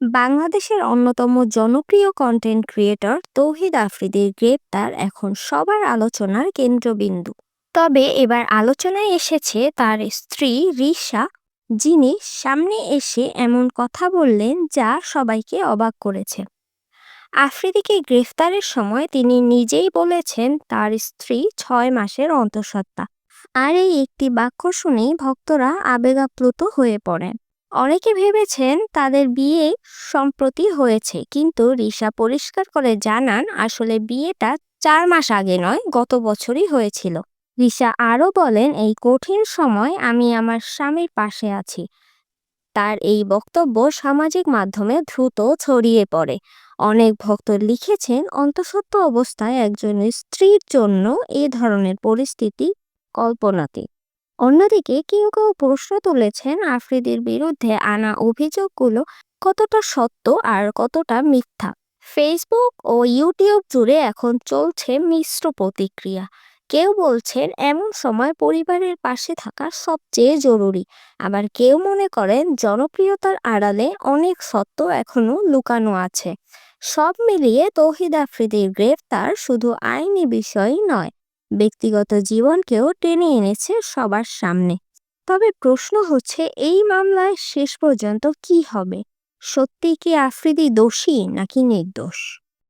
বাংলাদেশের অন্যতম জনপ্রিয় কন্টেন্ট ক্রিয়েটর তৌহিদ আফ্রিদির গ্রেপ্তার এখন সবার আলোচনার কেন্দ্রবিন্দু। তবে এবার আলোচনায় এসেছে তার স্ত্রী রিশা, যিনি সামনে এসে এমন কথা বললেন যা সবাইকে অবাক করেছে। আফ্রিদিকে গ্রেফতারের সময় তিনি নিজেই বলেছেন তার স্ত্রী ছয় মাসের অন্তঃসত্ত্বা। আর এই একটি বাক্য শুনেই ভক্তরা আবেগাপ্লুত হয়ে পড়েন। অনেকে ভেবেছেন তাদের বিয়ে সম্প্রতি হয়েছে, কিন্তু রিশা পরিষ্কার করে জানান আসলে বিয়েটা চার মাস আগে নয়, গত বছরই হয়েছিল। রিশা আরও বলেন, এই কঠিন সময় আমি আমার স্বামীর পাশে আছি। তার এই বক্তব্য সামাজিক মাধ্যমে দ্রুত ছড়িয়ে পড়ে। অনেক ভক্ত লিখেছেন, অন্তঃসত্ত্ব অবস্থায় একজন স্ত্রীর জন্য এ ধরনের পরিস্থিতি কল্পনাতীত। অন্যদিকে কেউ কেউ প্রশ্ন তুলেছেন আফ্রিদির বিরুদ্ধে আনা অভিযোগগুলো কতটা সত্য আর কতটা মিথ্যা। ফেসবুক ও ইউটিউব জুড়ে এখন চলছে মিশ্র প্রতিক্রিয়া। কেউ বলছেন এমন সময় পরিবারের পাশে থাকা সবচেয়ে জরুরি। আবার কেউ মনে করেন জনপ্রিয়তার আড়ালে অনেক সত্য এখনও লুকানো আছে। সব মিলিয়ে তৌহিদ আফ্রিদির গ্রেফতার শুধু আইনি বিষয়ই নয় ব্যক্তিগত জীবনকেও টেনে এনেছে সবার সামনে। তবে প্রশ্ন হচ্ছে, এই মামলায় শেষ পর্যন্ত কি হবে? সত্যি কি আফ্রিদি দোষী নাকি নির্দোষ?